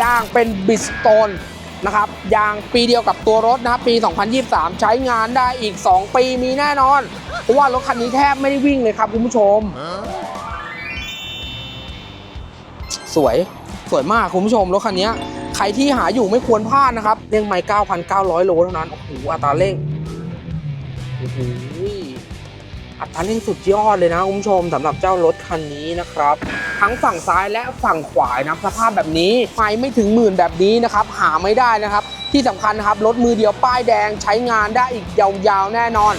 ยางเป็นบิสโตนนะครับยางปีเดียวกับตัวรถนะครับปี 2023 ใช้งานได้อีก 2 ปีมีแน่นอน เพราะว่ารถคันนี้แทบไม่ได้วิ่งเลยครับคุณผู้ชม สวยสวยมากคุณผู้ชมรถคันนี้ใครที่หาอยู่ไม่ควรพลาดนะครับเร่งไม่9,900 โลเท่านั้น โอ้โหอัตราเร่งโอ้โห อัตราเร่งสุดยอดเลยนะคุณผู้ชมสำหรับเจ้ารถคันนี้นะครับ ทั้งฝั่งซ้ายและฝั่งขวานะสภาพแบบนี้ไฟไม่ถึงหมื่นแบบนี้นะครับ หาไม่ได้นะครับ ที่สำคัญนะครับรถมือเดียวป้ายแดงใช้งานได้อีกยาวๆแน่นอน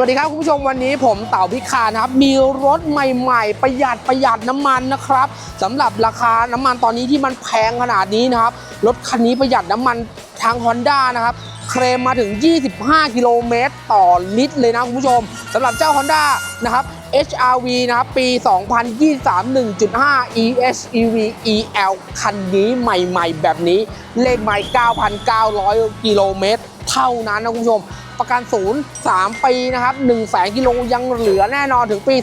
วัสดีครับคุณผู้ชมวันนี้ผมเต่าพิคารนะครับ มีรถใหม่ๆ ประหยัดประหยัดน้ำมันนะครับสำหรับราคาน้ำมันตอนนี้ที่มันแพงขนาดนี้นะครับ รถคันนี้ประหยัดน้ำมันทาง Honda นะครับ เคลมมาถึง 25 กิโลเมตรต่อลิตรเลยนะคุณผู้ชมสำหรับเจ้า Honda นะครับ HRV นะครับ ปี 2023 1.5 EHEV EL คันนี้ใหม่ ๆ แบบนี้ เลขใหม่ 9,900 กิโลเมตรเท่านั้นนะคุณผู้ชม ประกันศูนย์3ปีนะครับ1 0 0 0 0กิโลยังเหลือแน่นอนถึงปี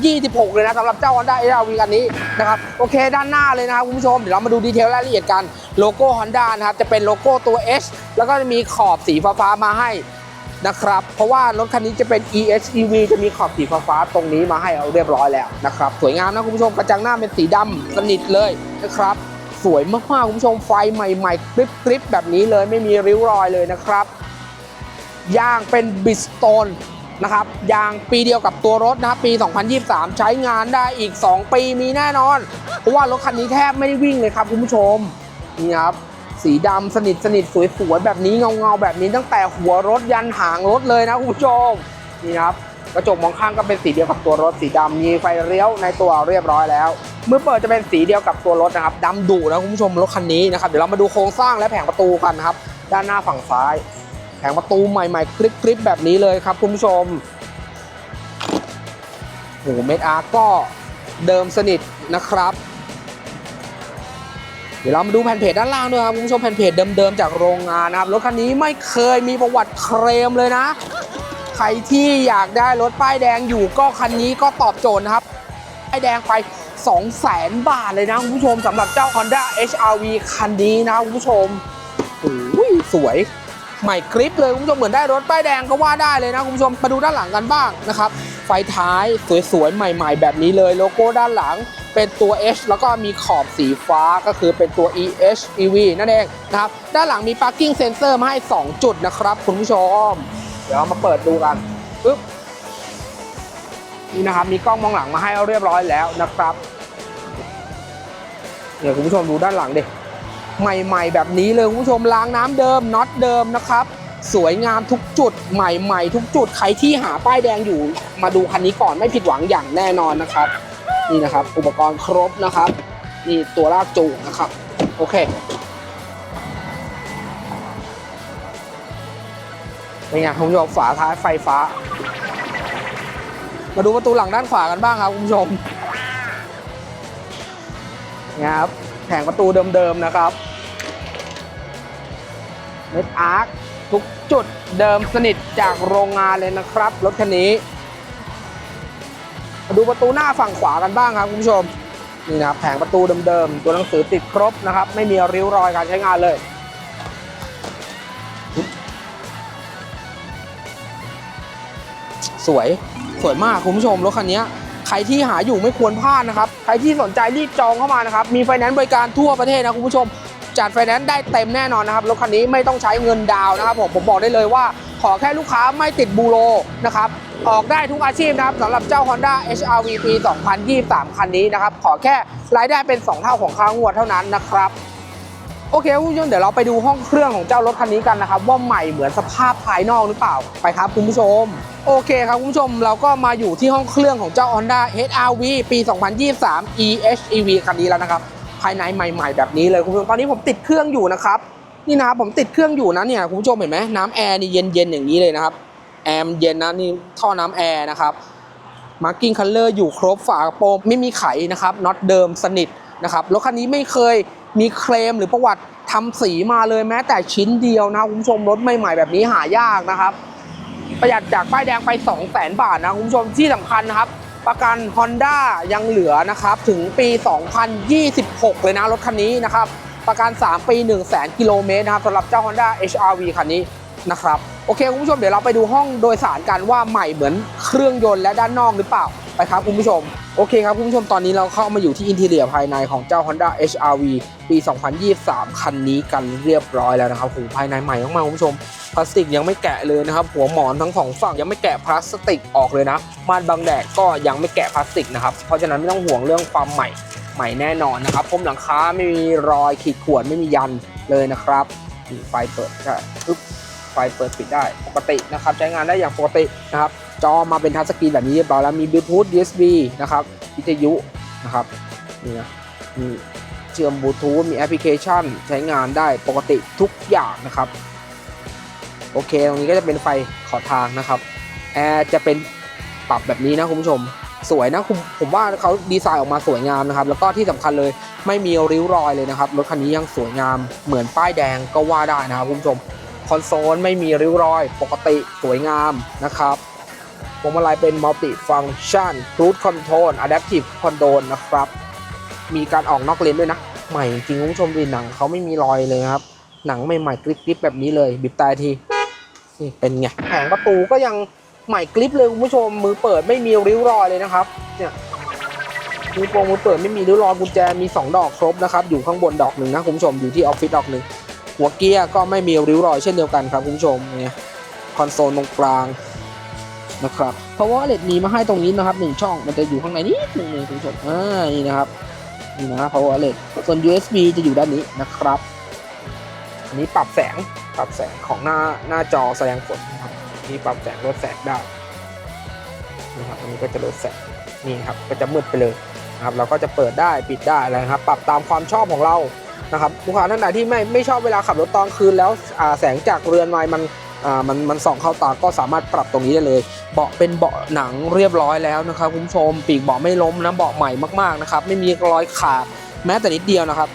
2026 เลยนะสำหรับเจ้า Honda HRV คันนี้นะครับโอเคด้านหน้าเลยนะครับคุณผู้ชม เดี๋ยวเรามาดูดีเทลรายละเอียดกันโลโก้ Honda นะครับจะเป็นโลโก้ตัว H แล้วก็จะมีขอบสีฟ้ามาให้นะครับเพราะว่ารถคันนี้จะเป็น EHEV จะมีขอบสีฟ้าตรงนี้มาให้เอาเรียบร้อยแล้วนะครับสวยงามนะคุณผู้ชมกระจังหน้าเป็นสีดำสนิทเลยนะครับสวยมากๆคุณผู้ชมไฟใหม่ๆกริบๆแบบนี้เลยไม่มีริ้วรอยเลยนะครับ ยางเป็นบิสโตนนะครับยางปีเดียวกับตัวรถนะครับปี 2023 ใช้งานได้อีก 2 ปีมีแน่นอน เพราะว่ารถคันนี้แทบไม่ได้วิ่งเลยครับคุณผู้ชมนี่ครับสีดำสนิทสนิทสวยๆแบบนี้เงาเงาๆแบบนี้ตั้งแต่หัวรถยันหางรถเลยนะคุณผู้ชมนี่ครับกระจกมองข้างก็เป็นสีเดียวกับตัวรถสีดำมีไฟเลี้ยวในตัวเรียบร้อยแล้วเมื่อเปิดจะเป็นสีเดียวกับตัวรถนะครับดำดุนะคุณผู้ชมรถคันนี้นะครับเดี๋ยวเรามาดูโครงสร้างและแผงประตูกันนะครับด้านหน้าฝั่งซ้าย แผงประตูใหม่ๆ คลิปๆแบบนี้เลยครับคุณผู้ชมโหเมดอาร์ก็เดิมสนิทนะครับ เดี๋ยวเรามาดูแผ่นเพจด้านล่างด้วยครับคุณผู้ชมแผ่นเพจเดิมๆจากโรงงานนะครับรถคันนี้ไม่เคยมีประวัติเคลมเลยนะ ใครที่อยากได้รถป้ายแดงอยู่ก็คันนี้ก็ตอบโจทย์นะครับป้ายแดงไป 2 0 0 0 0 0บาทเลยนะคุณผู้ชมสำหรับเจ้า Honda HRV คันนี้นะคุณผู้ชมโอ้ยสวย ใหม่คลิปเลยคุณผู้ชมเหมือนได้รถป้ายแดงก็ว่าได้เลยนะคุณผู้ชมมาดูด้านหลังกันบ้างนะครับไฟท้ายสวยๆใหม่ ๆ แบบนี้เลยโลโก้ด้านหลังเป็นตัว H แล้วก็มีขอบสีฟ้าก็คือเป็นตัว EHEV นั่นเองนะครับด้านหลังมี parking sensor มาให้ 2 จุดนะครับ คุณผู้ชม เดี๋ยวมาเปิดดูกันปึ๊บนี่นะครับมีกล้องมองหลังมาให้เรียบร้อยแล้วนะครับเดี๋ยวคุณผู้ชมดูด้านหลังดิ ใหม่ๆ แบบนี้เลยคุณผู้ชมล้างน้ำเดิมน็อตเดิมนะครับ สวยงามทุกจุดใหม่ๆ ทุกจุดใครที่หาป้ายแดงอยู่มาดูคันนี้ก่อนไม่ผิดหวังอย่างแน่นอนนะครับ นี่นะครับ อุปกรณ์ครบนะครับ นี่ตัวลากจูงนะครับ โอเคเป็นไงคุณผู้ชมฝาท้ายไฟฟ้า มาดูประตูหลังด้านขวากันบ้างครับคุณผู้ชมนี่ครับแผงประตูเดิมๆนะครับ เม็ดอาร์คทุกจุดเดิมสนิทจากโรงงานเลยนะครับรถคันนี้ มาดูประตูหน้าฝั่งขวากันบ้างครับคุณผู้ชมนี่นะครับแผงประตูเดิมๆตัวหนังสือติดครบนะครับ ไม่มีริ้วรอยการใช้งานเลยสวยสวยมากคุณผู้ชมรถคันนี้ใครที่หาอยู่ไม่ควรพลาดนะครับ ใครที่สนใจรีบจองเข้ามานะครับ มีไฟแนนซ์บริการทั่วประเทศนะคุณผู้ชม จัดไฟแนนซ์ได้เต็มแน่นอนนะครับรถคันนี้ไม่ต้องใช้เงินดาวนะครับผมผมบอกได้เลยว่าขอแค่ลูกค้าไม่ติดบูโรนะครับออกได้ทุกอาชีพนะครับสำหรับเจ้า Honda HRV ปี2023 คันนี้นะครับ ขอแค่รายได้เป็น 2 เท่าของค่างวดเท่านั้นนะครับโอเคคุณผู้ชมเดี๋ยวเราไปดูห้องเครื่องของเจ้ารถคันนี้กันนะครับว่าใหม่เหมือนสภาพภายนอกหรือเปล่าไปครับคุณผู้ชม โอเคครับคุณผู้ชมเราก็มาอยู่ที่ห้องเครื่องของเจ้า Honda HRV ปี 2023 EHEV คันนี้แล้วนะครับ ภายในใหม่ ๆ แบบนี้เลยคุณผู้ชมตอนนี้ผมติดเครื่องอยู่นะครับนี่นะครับผมติดเครื่องอยู่นะเนี่ยคุณผู้ชมเห็นไหมน้ำแอร์นี่เย็นๆอย่างนี้เลยนะครับแอร์เย็นนะนี่ท่อน้ำแอร์นะครับมาร์กิ้งคัลเลอร์อยู่ครบฝากระโปรงไม่มีไขนะครับน็อตเดิมสนิทนะครับรถคันนี้ไม่เคยมีเคลมหรือประวัติทำสีมาเลยแม้แต่ชิ้นเดียวนะคุณผู้ชมรถใหม่ๆแบบนี้หายากนะครับ ประหยัดจากป้ายแดงไป 2 0 0 0 0 0บาทนะคุณผู้ชมที่สำคัญนะครับ ประกัน Honda ยังเหลือนะครับถึงปี 2026 เลยนะรถคันนี้นะครับประกัน 3 ปี 1 0 0 0 0กิโลเมตรนะครับสำหรับเจ้า Honda HRV คันนี้นะครับโอเคคุณผู้ชมเดี๋ยวเราไปดูห้องโดยสารกันว่าใหม่เหมือนเครื่องยนต์และด้านนอกหรือเปล่า ไปครับคุณผู้ชม โอเคครับคุณผู้ชมตอนนี้เราเข้ามาอยู่ที่อินเทเรียภายในของเจ้า Honda HRV ปี 2023 คันนี้กันเรียบร้อยแล้วนะครับโหภายในใหม่มากๆคุณผู้ชมพลาสติกยังไม่แกะเลยนะครับ หัวหมอนทั้งสองฝั่งยังไม่แกะพลาสติกออกเลยนะม่านบังแดดก็ยังไม่แกะพลาสติกนะครับเพราะฉะนั้นไม่ต้องห่วงเรื่องความใหม่ใหม่แน่นอนนะครับพรมหลังคาไม่มีรอยขีดข่วนไม่มียันเลยนะครับไฟเปิดก็ปึ๊บไฟเปิดปิดได้ปกตินะครับ ใช้งานได้อย่างปกตินะครับ จอมาเป็นทัชสกรีนแบบนี้เรียบร้อยแล้วมีบลูทูธ USB นะครับวิทยุนะครับนี่นะมีเชื่อมบลูทูธมีแอปพลิเคชัน ใช้งานได้ปกติทุกอย่างนะครับ โอเค ตรงนี้ก็จะเป็นไฟขอทางนะครับแอร์จะเป็นปรับแบบนี้นะคุณผู้ชม สวยนะผมผมว่าเขาดีไซน์ออกมาสวยงามนะครับ แล้วก็ที่สำคัญเลยไม่มีริ้วรอยเลยนะครับรถคันนี้ยังสวยงามเหมือนป้ายแดงก็ว่าได้นะครับคุณผู้ชมคอนโซลไม่มีริ้วรอย ปกติสวยงามนะครับ พวงมาลัยเป็นมัลติฟัง c t ชัน Cruise Control Adaptive Control นะครับ มีการออกนอกเลนด้วยนะ ใหม่จริงคุณผู้ชมดูหนังเขาไม่มีรอยเลยครับ หนังใหม่ๆกริบๆแบบนี้เลย บิดตายที นี่เป็นไงแผงประตูก็ยังใหม่กริบเลยคุณผู้ชม มือเปิดไม่มีริ้วรอยเลยนะครับ เนี่ยมือโปรงมือเปิดไม่มีริ้วรอยกุญแจมี 2 ดอกครบนะครับ อยู่ข้างบนดอกหนึ่งนะคุณผู้ชม อยู่ที่ออฟฟิศดอกหนึ่งหัวเกียร์ก็ไม่มีริ้วรอยเช่นเดียวกันครับคุณผู้ชม เนี่ย คอนโซลตรงกลาง นะครับเพราะว่าเลดมีมาให้ตรงนี้นะครับหนึ่งช่องมันจะอยู่ข้างในนิดนึงเลยคุณผู้ชมอ่านี่นะครับนี่นะ power outlet ส่วน USB จะอยู่ด้านนี้นะครับอันนี้ปรับแสงปรับแสงของหน้าหน้าจอแสดงผลนะครับนี่ปรับแสงลดแสงได้นะครับอันนี้ก็จะลดแสงนี่ครับก็จะมืดไปเลยนะครับเราก็จะเปิดได้ปิดได้อะไรครับปรับตามความชอบของเรานะครับลูกค้าท่านไหนที่ไม่ไม่ชอบเวลาขับรถตอนคืนแล้วแสงจากเรือนไม้มัน มันมันส่องเข้าตาก็สามารถปรับตรงนี้ได้เลย เบาะเป็นเบาะหนังเรียบร้อยแล้วนะครับคุณผู้ชมปีกเบาะไม่ล้มนะเบาะใหม่มากๆนะครับไม่มีรอยขาดแม้แต่นิดเดียวนะครับ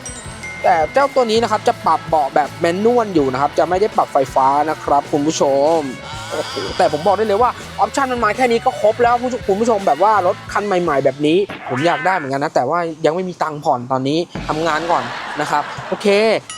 แต่เจ้าตัวนี้นะครับจะปรับเบาะแบบแมนนวลอยู่นะครับ จะไม่ได้ปรับไฟฟ้านะครับคุณผู้ชมแต่ผมบอกได้เลยว่าออปชันมันมาแค่นี้ก็ครบแล้วคุณผู้ชมคุณผู้ชมแบบว่ารถคันใหม่ ๆ แบบนี้ ผมอยากได้เหมือนกันนะ แต่ว่ายังไม่มีตังค์ผ่อนตอนนี้ทำงานก่อนนะครับ โอเค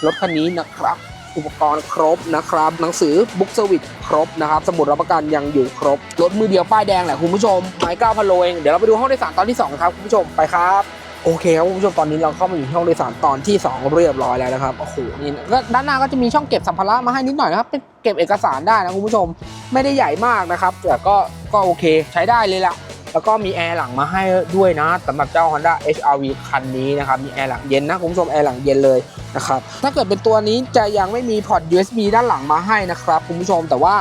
รถคันนี้นะครับ อุปกรณ์ครบนะครับ หนังสือบุ๊กเซอร์วิสครบนะครับ สมุดรับประกันยังอยู่ครบ รถมือเดียวป้ายแดงแหละคุณผู้ชมไม้เก้าพันโลเอง เดี๋ยวเราไปดูห้องโดยสารตอนที่สองครับคุณผู้ชมไปครับโอเคครับคุณผู้ชมตอนนี้เราเข้ามาอยู่ห้องโดยสารตอนที่ 2 เรียบร้อยแล้วนะครับโอ้โหนี่ก็ด้านหน้าก็จะมีช่องเก็บสัมภาระมาให้นิดหน่อยนะครับเป็นเก็บเอกสารได้นะคุณผู้ชมไม่ได้ใหญ่มากนะครับแต่ก็ก็โอเค ใช้ได้เลยละ แล้วก็มีแอร์หลังมาให้ด้วยนะสำหรับเจ้า Honda HRV คันนี้นะครับมีแอร์หลังเย็นนะคุณผู้ชมแอร์หลังเย็นเลยนะครับถ้าเกิดเป็นตัวนี้จะยังไม่มีพอร์ต USB ด้านหลังมาให้นะครับคุณผู้ชมแต่ว่า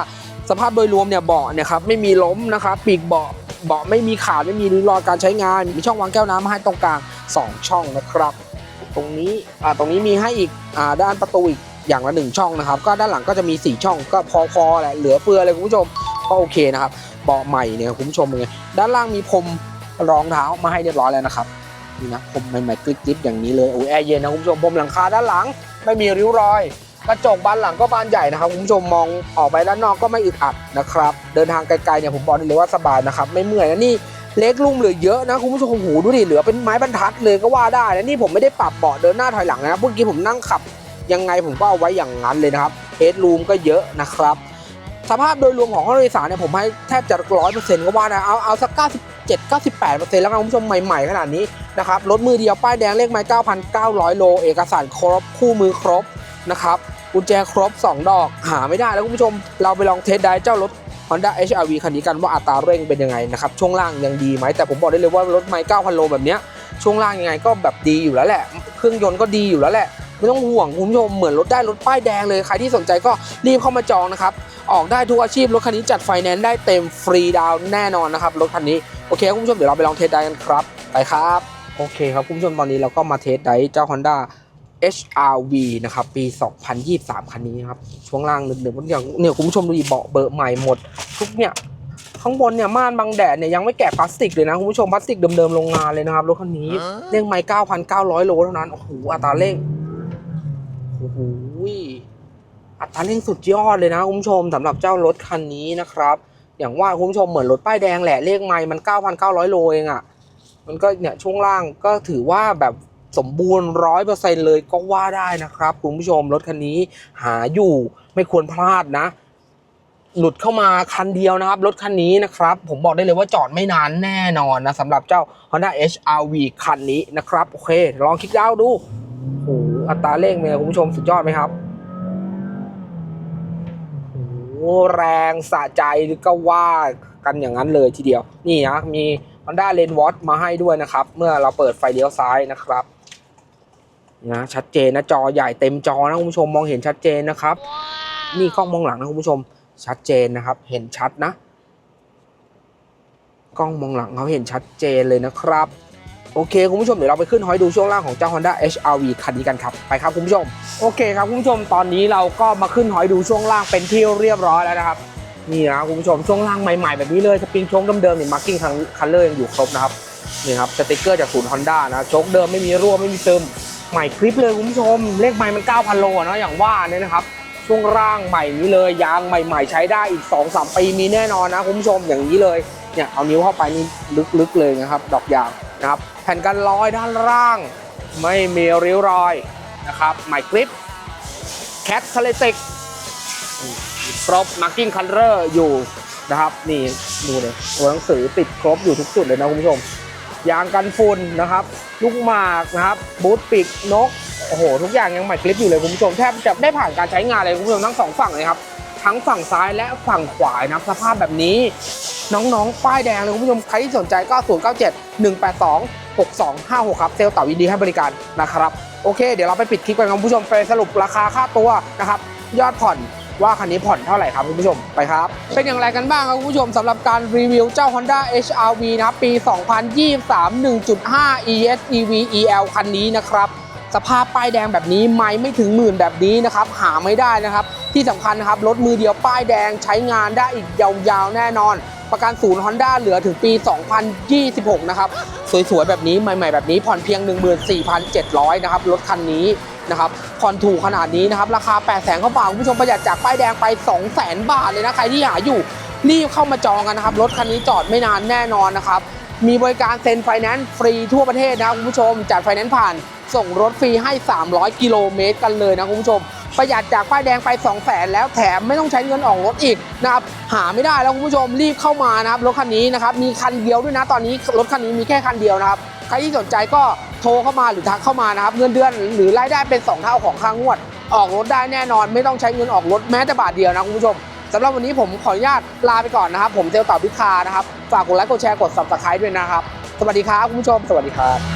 สภาพโดยรวมเนี่ยเบาะเนี่ยครับไม่มีล้มนะครับปีกเบาะเบาะไม่มีขาดไม่มีริ้วรอยการใช้งาน มีช่องวางแก้วน้ำมาให้ตรงกลาง 2 ช่องนะครับ ตรงนี้อ่าตรงนี้มีให้อีกอ่าด้านประตูอีกอย่างละหนึ่งช่องนะครับ ก็ด้านหลังก็จะมี 4 ช่องก็พอพอแหละเหลือเฟือเลยคุณผู้ชม ก็โอเคนะครับเบาะใหม่เนี่ยคุณผู้ชมเป็นไงด้านล่างมีพรมรองเท้ามาให้เรียบร้อยแล้วนะครับนี่นะพรมใหม่ๆกริบๆอย่างนี้เลยโอ้ยแอร์เย็นนะคุณผู้ชมพรมหลังคาด้านหลังไม่มีริ้วรอยกระจกบานหลังก็บานใหญ่นะครับคุณผู้ชมมองออกไปด้านนอกก็ไม่อึดอัดนะครับ เดินทางไกลๆเนี่ยผมบอกเลยว่าสบายนะครับ ไม่เมื่อยนะนี่เล็กลุ่มเหลือเยอะนะคุณผู้ชมโอ้โหดูดิเหลือเป็นไม้บรรทัดเลยก็ว่าได้นะนี่ผมไม่ได้ปรับเบาะเดินหน้าถอยหลังนะเมื่อกี้ผมนั่งขับยังไงผมก็เอาไว้อย่างนั้นเลยนะครับเฮดรูมก็เยอะนะครับ สภาพโดยรวมของห้องโดยสารเนี่ยผมให้แทบจะร้อยเปอร์เซ็นต์ก็ว่าได้เอาเอาสักเก้าสิบเจ็ดเก้าสิบแปดเปอร์เซ็นต์แล้วกันคุณผู้ชมใหม่ๆขนาดนี้นะครับรถมือเดียวป้ายแดงเลขไม้เก้าพันเก้าร้อยโล เอกสารครบคู่มือครบนะครับกุญแจครบ 2 ดอกหาไม่ได้แล้วคุณผู้ชม เราไปลองเทสได้เจ้ารถ Honda HRV คันนี้กันว่าอัตราเร่งเป็นยังไงนะครับช่วงล่างยังดีไหมแต่ผมบอกได้เลยว่ารถไมค์9,000โลแบบเนี้ยช่วงล่างยังไงก็แบบดีอยู่แล้วแหละ เครื่องยนต์ก็ดีอยู่แล้วแหละ ไม่ต้องห่วงคุณผู้ชมเหมือนรถได้รถป้ายแดงเลยใครที่สนใจก็รีบเข้ามาจองนะครับ ออกได้ทุกอาชีพรถคันนี้จัดไฟแนนซ์ได้เต็มฟรีดาวน์แน่นอนนะครับรถคันนี้โอเคคุณผู้ชมเดี๋ยวเราไปลองเทสได้กันครับไปครับโอเคครับคุณผู้ชมตอนนี้เราก็มาเทสได้เจ้า Honda HRV นะครับปี 2023 คันนี้นะครับช่วงล่างหนึบๆอย่างเนี่ยคุณผู้ชมดูดิเบาะเบอร์ใหม่หมด ทุกเนี่ยข้างบนเนี่ยม่านบังแดดเนี่ยยังไม่แกะพลาสติกเลยนะคุณผู้ชมพลาสติกเดิมๆโรงงานเลยนะครับรถคันนี้เร่งไม่9,900 โลเท่านั้นโอ้โหอัตราเร่งโอ้โหอัตราเร่งสุดยอดเลยนะคุณผู้ชมสำหรับเจ้ารถคันนี้นะครับ อย่างว่าคุณผู้ชมเหมือนรถป้ายแดงแหละเลขไม่มัน 9,900 โลเองอะ่ะ มันก็เนี่ยช่วงล่างก็ถือว่าแบบสมบูรณ์ร้อยเปอร์เซ็นเลยก็ว่าได้นะครับคุณผู้ชมรถคันนี้หาอยู่ไม่ควรพลาดนะ หลุดเข้ามาคันเดียวนะครับ รถคันนี้นะครับ ผมบอกได้เลยว่าจอดไม่นานแน่นอนนะสำหรับเจ้า Honda HRV คันนี้นะครับ โอเค ลองคลิกดาวดู โอ้โหอัตราเร่งเป็นไงคุณผู้ชมสุดยอดไหมครับโอ้โหแรงสะใจก็ว่ากันอย่างนั้นเลยทีเดียว นี่นะมี Honda l a n w a t มาให้ด้วยนะครับ เมื่อเราเปิดไฟเลี้ยวซ้ายนะครับนะชัดเจนนะจอใหญ่เต็มจอนะคุณผู้ชมมองเห็นชัดเจนนะครับ นี่กล้องมองหลังนะคุณผู้ชมชัดเจนนะครับ เห็นชัดนะ กล้องมองหลังเขาเห็นชัดเจนเลยนะครับ โอเคคุณผู้ชมเดี๋ยวเราไปขึ้นหอยดูช่วงล่างของเจ้า Honda HRV คันนี้กันครับไปครับคุณผู้ชม โอเคครับคุณผู้ชมตอนนี้เราก็มาขึ้นหอยดูช่วงล่างเป็นที่เรียบร้อยแล้วนะครับนี่นะคุณผู้ชมช่วงล่างใหม่ๆ แบบนี้เลยสปริงโชคเดิมๆนี่มาร์กิ้งคันเลอร์ยังอยู่ครบนะครับนี่ครับสติกเกอร์จากศูนย์ฮอนด้านะโชคเดิมไม่มีรั่วไม่มีซึมใหม่คลิปเลยคุณผู้ชม เลขไม้มัน 9,000 โลนะอย่างว่าเนี่ยนะครับช่วงล่างใหม่นี้เลยยางใหม่ ๆ ใช้ได้อีก 2-3 ปีมีแน่นอนนะคุณผู้ชมอย่างนี้เลยเนี่ยเอานิ้วเข้าไปนี่ลึกๆเลยนะครับดอกยางนะครับ แผ่นกันรอยด้านล่าง ไม่มีริ้วรอยนะครับใหม่คลิปแคทคาเลติกครบมาร์กิ้งคันเลอร์อยู่นะครับ นี่ดูเลยตัวหนังสือติดครบอยู่ทุกจุดเลยนะคุณผู้ชมยางกันฝุ่นนะครับ ลูกหมากนะครับบูทปีกนกโอ้โหทุกอย่างยังใหม่คลิปอยู่เลยคุณผู้ชมแทบจะได้ผ่านการใช้งานเลยคุณผู้ชมทั้งสองฝั่งเลยครับทั้งฝั่งซ้ายและฝั่งขวานะสภาพแบบนี้ น้องๆ ป้ายแดงเลยคุณผู้ชมใครที่สนใจก็0 9 7 1 8 2 6 2 5 6 ครับ เซลล์เต่ายินดีให้บริการนะครับ โอเค เดี๋ยวเราไปปิดคลิปกันครับคุณผู้ชมไปสรุปราคาค่าตัวนะครับ ยอดผ่อนว่าคันนี้ผ่อนเท่าไหร่ครับคุณผู้ชมไปครับ เป็นอย่างไรกันบ้างครับคุณผู้ชมสำหรับการรีวิวเจ้า Honda HRV นะปี 2023 1.5 ESEV EL คันนี้นะครับสภาพป้ายแดงแบบนี้ไม่ไม่ถึงหมื่นแบบนี้นะครับหาไม่ได้นะครับ ที่สำคัญนะครับรถมือเดียวป้ายแดงใช้งานได้อีกยาวๆแน่นอน ประกันศูนย์ Honda เหลือถึงปี 2026 นะครับ สวยๆ แบบนี้ใหม่ๆ แบบนี้ผ่อนเพียง 14,700 นะครับ รถคันนี้นะครับผ่อนถูกขนาดนี้นะครับ ราคา 8 0 0 0 0เข้าบาทคุณผู้ชมประหยัดจากป้ายแดงไป 200,000 บาทเลยนะ ใครที่หาอยู่รีบเข้ามาจองกันนะครับ รถคันนี้จอดไม่นานแน่นอนนะครับ มีบริการเซ็นไฟแนนซ์ฟรีทั่วประเทศนะคุณผู้ชมจัดไฟแนนซ์ผ่าน ส่งรถฟรีให้ 300 กิโลเมตรกันเลยนะคุณผู้ชม ประหยัดจากป้ายแดงไป 2 0 0แสนแล้วแถมไม่ต้องใช้เงินออกรถอีกนะครับหาไม่ได้แล้วคุณผู้ชมรีบเข้ามานะครับรถคันนี้นะครับมีคันเดียวด้วยนะตอนนี้รถคันนี้มีแค่คันเดียวนะครับใครที่สนใจก็โทรเข้ามาหรือทักเข้ามานะครับเงินเดือนหรือรายได้เป็น 2 เท่าของค่างวด ออกรถได้แน่นอน ไม่ต้องใช้เงินออกรถแม้แต่บาทเดียวนะคุณผู้ชมสำหรับวันนี้ผมขออนุญาตลาไปก่อนนะครับ ผมเจลต่อพิคานะครับ ฝากกดไลค์กดแชร์กด subscribe ด้วยนะครับ สวัสดีครับคุณผู้ชม สวัสดีครับ